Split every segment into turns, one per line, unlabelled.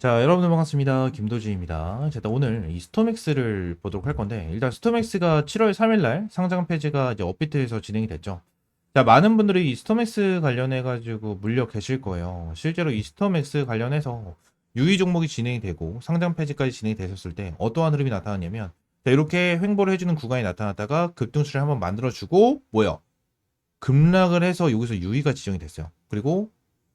자, 여러분들 반갑습니다. 김도진입니다. 자, 일단 오늘 이 스톰엑스를 보도록 할 건데, 일단 스톰엑스가 7월 3일날 상장 폐지가 이제 업비트에서 진행이 됐죠. 자, 많은 분들이 이 스톰엑스 관련해가지고 물려 계실 거예요. 실제로 이 스톰엑스 관련해서 유의 종목이 진행이 되고 상장 폐지까지 진행이 됐었을 때 어떠한 흐름이 나타났냐면, 자, 이렇게 횡보를 해주는 구간이 나타났다가 급등수를 한번 만들어주고, 뭐요? 급락을 해서 여기서 유의가 지정이 됐어요. 그리고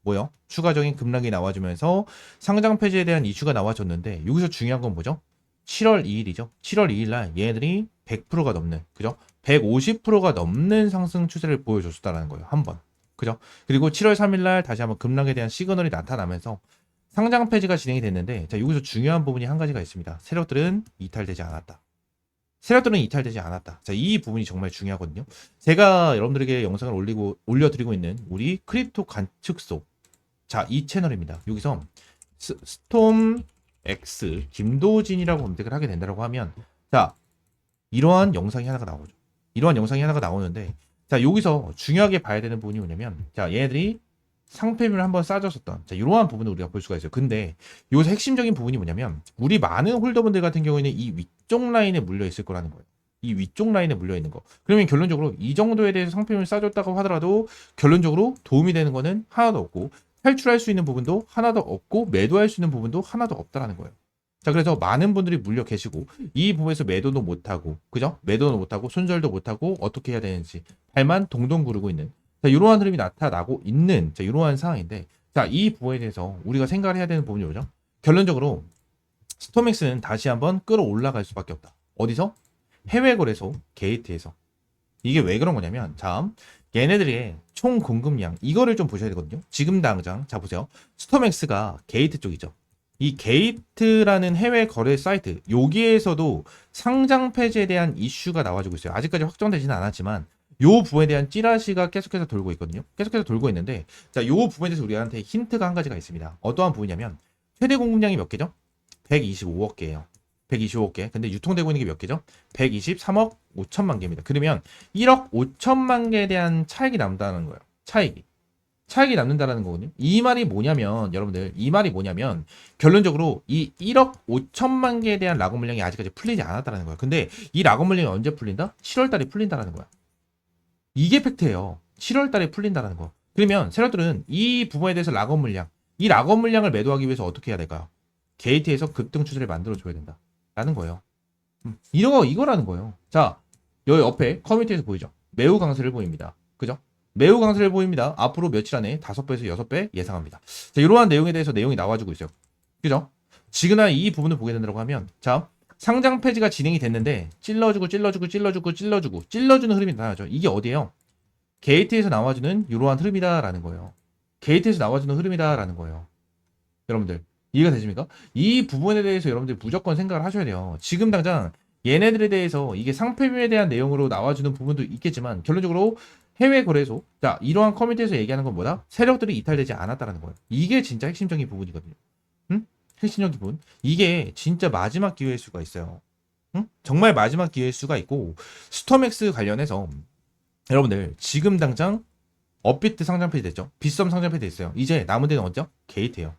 뭐요? 추가적인 급락이 나와주면서 상장 폐지에 대한 이슈가 나와줬는데 여기서 중요한 건 뭐죠? 7월 2일이죠. 7월 2일 날 얘네들이 100%가 넘는 그죠? 150%가 넘는 상승 추세를 보여줬다라는 거예요. 한 번. 그죠? 그리고 7월 3일 날 다시 한번 급락에 대한 시그널이 나타나면서 상장 폐지가 진행이 됐는데 자, 여기서 중요한 부분이 한 가지가 있습니다. 세력들은 이탈되지 않았다. 세력들은 이탈되지 않았다. 자, 이 부분이 정말 중요하거든요. 제가 여러분들에게 영상을 올리고 올려드리고 있는 우리 크립토 관측소 자, 이 채널입니다. 여기서 스, 스톰 X 김도진이라고 검색을 하게 된다고 하면 자, 이러한 영상이 하나가 나오죠. 이러한 영상이 하나가 나오는데 자, 여기서 중요하게 봐야 되는 부분이 뭐냐면 자, 얘네들이 상패를 한번 싸줬었던 자, 이러한 부분을 우리가 볼 수가 있어요. 근데 여기서 핵심적인 부분이 뭐냐면 우리 많은 홀더분들 같은 경우에는 이 위쪽 라인에 물려 있을 거라는 거예요. 이 위쪽 라인에 물려 있는 거. 그러면 결론적으로 이 정도에 대해서 상품을 싸줬다고 하더라도 결론적으로 도움이 되는 거는 하나도 없고 탈출할 수 있는 부분도 하나도 없고 매도할 수 있는 부분도 하나도 없다라는 거예요. 자, 그래서 많은 분들이 물려 계시고 이 부분에서 매도도 못 하고 그죠? 매도도 못 하고 손절도 못 하고 어떻게 해야 되는지 발만 동동 구르고 있는 자, 이러한 흐름이 나타나고 있는 자, 이러한 상황인데 자, 이 부분에 대해서 우리가 생각을 해야 되는 부분이 뭐죠? 결론적으로 스톰엑스는 다시 한번 끌어올라갈 수밖에 없다. 어디서? 해외 거래소 게이트에서. 이게 왜 그런 거냐면 자, 얘네들의 총 공급량 이거를 좀 보셔야 되거든요. 지금 당장 자 보세요. 스톰엑스가 게이트 쪽이죠. 이 게이트라는 해외 거래 사이트 여기에서도 상장 폐지에 대한 이슈가 나와주고 있어요. 아직까지 확정되지는 않았지만 요 부분에 대한 찌라시가 계속해서 돌고 있거든요. 계속해서 돌고 있는데 자, 요 부분에 대해서 우리한테 힌트가 한 가지가 있습니다. 어떠한 부분이냐면 최대 공급량이 몇 개죠? 125억 개예요. 125억 개. 근데 유통되고 있는 게 몇 개죠? 123억 5천만 개입니다. 그러면 1억 5천만 개에 대한 차익이 남다는 거예요. 차익이. 차익이 남는다라는 거거든요. 이 말이 뭐냐면 여러분들 이 말이 뭐냐면 결론적으로 이 1억 5천만 개에 대한 라고 물량이 아직까지 풀리지 않았다라는 거예요. 근데 이 라고 물량이 언제 풀린다? 7월 달에 풀린다라는 거야. 이게 팩트예요. 7월 달에 풀린다라는 거. 그러면 세력들은 이 부분에 대해서 락업 물량, 이 락업 물량을 매도하기 위해서 어떻게 해야 될까요? 게이트에서 급등 추세를 만들어 줘야 된다. 라는 거예요. 음, 이거 이거라는 거예요. 자, 여기 옆에 커뮤니티에서 보이죠? 매우 강세를 보입니다. 그죠? 매우 강세를 보입니다. 앞으로 며칠 안에 5배에서 6배 예상합니다. 자, 이러한 내용에 대해서 내용이 나와주고 있어요. 그죠? 지그나 이 부분을 보게 된다고 하면, 자, 상장 폐지가 진행이 됐는데, 찔러주고, 찔러주고, 찔러주고, 찔러주고, 찔러주는 흐름이 나타나죠. 이게 어디예요? 게이트에서 나와주는 이러한 흐름이다라는 거예요. 게이트에서 나와주는 흐름이다라는 거예요. 여러분들, 이해가 되십니까? 이 부분에 대해서 여러분들 무조건 생각을 하셔야 돼요. 지금 당장 얘네들에 대해서 이게 상표에 대한 내용으로 나와주는 부분도 있겠지만 결론적으로 해외 거래소 자 이러한 커뮤니티에서 얘기하는 건 뭐다? 세력들이 이탈되지 않았다라는 거예요. 이게 진짜 핵심적인 부분이거든요. 응? 핵심적인 부분. 이게 진짜 마지막 기회일 수가 있어요. 응? 정말 마지막 기회일 수가 있고 스톰엑스 관련해서 여러분들 지금 당장 업비트 상장 폐지 됐죠? 빗썸 상장 폐지 됐어요. 이제 남은 데는 언제? 게이트예요.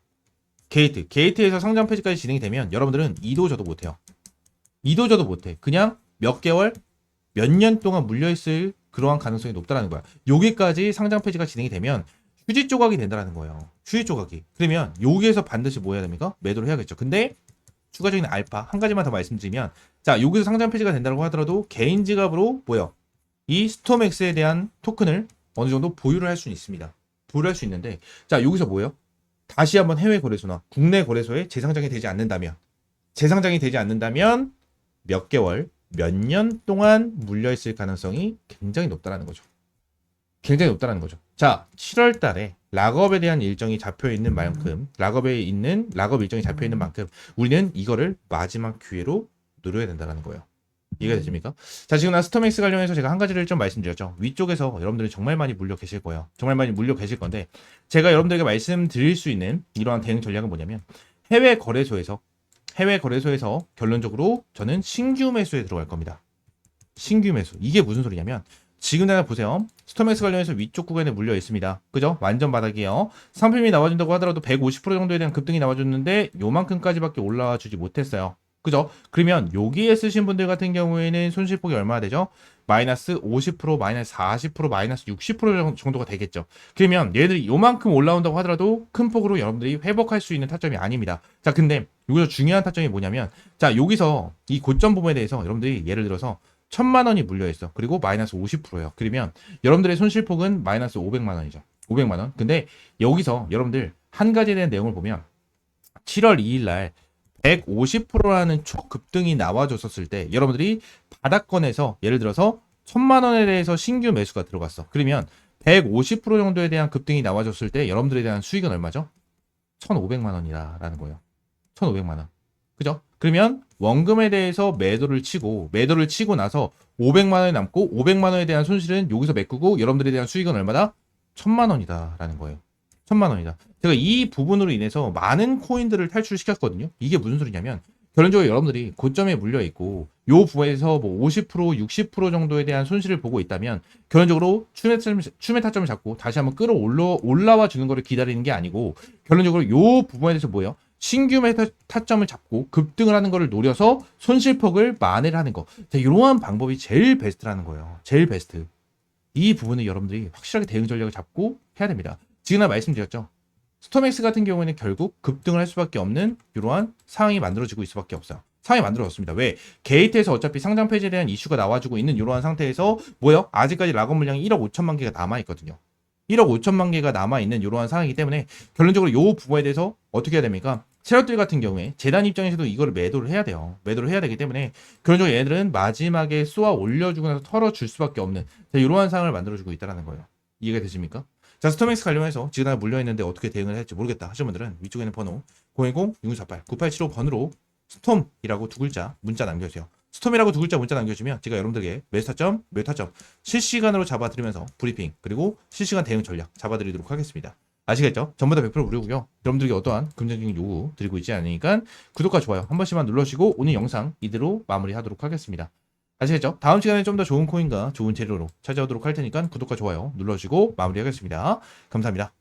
게이트. 게이트에서 상장 폐지까지 진행이 되면 여러분들은 이도 저도 못해요. 이도 저도 못해. 그냥 몇 개월, 몇 년 동안 물려있을 그러한 가능성이 높다라는 거야. 여기까지 상장 폐지가 진행이 되면 휴지 조각이 된다라는 거예요. 휴지 조각이. 그러면 여기에서 반드시 뭐 해야 됩니까? 매도를 해야겠죠. 근데 추가적인 알파 한 가지만 더 말씀드리면 자 여기서 상장 폐지가 된다고 하더라도 개인 지갑으로 뭐요? 이 스톰엑스에 대한 토큰을 어느 정도 보유를 할 수는 있습니다. 보유를 할 수 있는데 자 여기서 뭐예요? 다시 한번 해외 거래소나 국내 거래소에 재상장이 되지 않는다면 재상장이 되지 않는다면 몇 개월, 몇 년 동안 물려 있을 가능성이 굉장히 높다라는 거죠. 굉장히 높다라는 거죠. 자, 7월 달에 락업에 대한 일정이 잡혀 있는 만큼 락업에 있는 락업 일정이 잡혀 있는 만큼 우리는 이거를 마지막 기회로 누려야 된다는 거예요. 이해가 되십니까? 자, 지금 나 스톰엑스 관련해서 제가 한 가지를 좀 말씀드렸죠. 위쪽에서 여러분들이 정말 많이 물려 계실 거예요. 정말 많이 물려 계실 건데, 제가 여러분들에게 말씀드릴 수 있는 이러한 대응 전략은 뭐냐면, 해외 거래소에서, 해외 거래소에서 결론적으로 저는 신규 매수에 들어갈 겁니다. 신규 매수. 이게 무슨 소리냐면, 지금 당장 보세요. 스톰엑스 관련해서 위쪽 구간에 물려 있습니다. 그죠? 완전 바닥이에요. 상품이 나와준다고 하더라도 150% 정도에 대한 급등이 나와줬는데 요만큼까지밖에 올라와 주지 못했어요. 그죠? 그러면 여기에 쓰신 분들 같은 경우에는 손실폭이 얼마나 되죠? 마이너스 50%, 마이너스 40%, 마이너스 60% 정도가 되겠죠. 그러면 얘들이 요만큼 올라온다고 하더라도 큰 폭으로 여러분들이 회복할 수 있는 타점이 아닙니다. 자, 근데 여기서 중요한 타점이 뭐냐면 자, 여기서 이 고점 부분에 대해서 여러분들이 예를 들어서 천만 원이 물려 있어. 그리고 마이너스 50%예요. 그러면 여러분들의 손실폭은 마이너스 500만 원이죠. 500만 원. 근데 여기서 여러분들 한 가지에 대한 내용을 보면 7월 2일 날 150%라는 초급등이 나와줬었을 때 여러분들이 바닥권에서 예를 들어서 천만 원에 대해서 신규 매수가 들어갔어. 그러면 150% 정도에 대한 급등이 나와줬을 때 여러분들에 대한 수익은 얼마죠? 1,500만 원이라는 거예요. 1,500만 원. 그죠? 그러면 원금에 대해서 매도를 치고 매도를 치고 나서 500만 원이 남고 500만 원에 대한 손실은 여기서 메꾸고 여러분들에 대한 수익은 얼마다? 1000만 원이다라는 거예요. 1000만 원이다. 제가 이 부분으로 인해서 많은 코인들을 탈출시켰거든요. 이게 무슨 소리냐면 결론적으로 여러분들이 고점에 물려 있고 요 부에서 뭐 50%, 60% 정도에 대한 손실을 보고 있다면 결론적으로 추매 타점, 추매 타점을 잡고 다시 한번 끌어올라 올라와 주는 거를 기다리는 게 아니고 결론적으로 요 부분에 대해서 뭐예요? 신규 메타 타점을 잡고 급등을 하는 거를 노려서 손실폭을 만회를 하는 거. 자, 이러한 방법이 제일 베스트라는 거예요. 제일 베스트. 이 부분을 여러분들이 확실하게 대응 전략을 잡고 해야 됩니다. 지금 말씀드렸죠. 스톰엑스 같은 경우에는 결국 급등을 할 수밖에 없는 이러한 상황이 만들어지고 있을 수밖에 없어요. 상황이 만들어졌습니다. 왜? 게이트에서 어차피 상장 폐지에 대한 이슈가 나와주고 있는 이러한 상태에서 뭐요? 아직까지 락업 물량이 1억 5천만 개가 남아 있거든요. 1억 5천만 개가 남아 있는 이러한 상황이기 때문에 결론적으로 이 부분에 대해서 어떻게 해야 됩니까? 체력들 같은 경우에 재단 입장에서도 이거를 매도를 해야 돼요. 매도를 해야 되기 때문에 결론적으로 얘들은 마지막에 쏘아 올려주고 나서 털어줄 수밖에 없는 자, 이러한 상황을 만들어주고 있다는 거예요. 이해가 되십니까? 자, 스톰엑스 관련해서 다 물려있는데 어떻게 대응을 할지 모르겠다 하시는 분들은 위쪽에 있는 번호 010-6648-9875번으로 스톰이라고 두 글자 문자 남겨주세요. 스톰이라고 두 글자 문자 남겨주면 제가 여러분들에게 메타점, 메타점 실시간으로 잡아드리면서 브리핑 그리고 실시간 대응 전략 잡아드리도록 하겠습니다. 아시겠죠? 전부 다 100% 무료고요. 여러분들에게 어떠한 금전적인 요구 드리고 있지 않으니까 구독과 좋아요 한 번씩만 눌러주시고 오늘 영상 이대로 마무리하도록 하겠습니다. 아시겠죠? 다음 시간에 좀 더 좋은 코인과 좋은 재료로 찾아오도록 할 테니까 구독과 좋아요 눌러주시고 마무리하겠습니다. 감사합니다.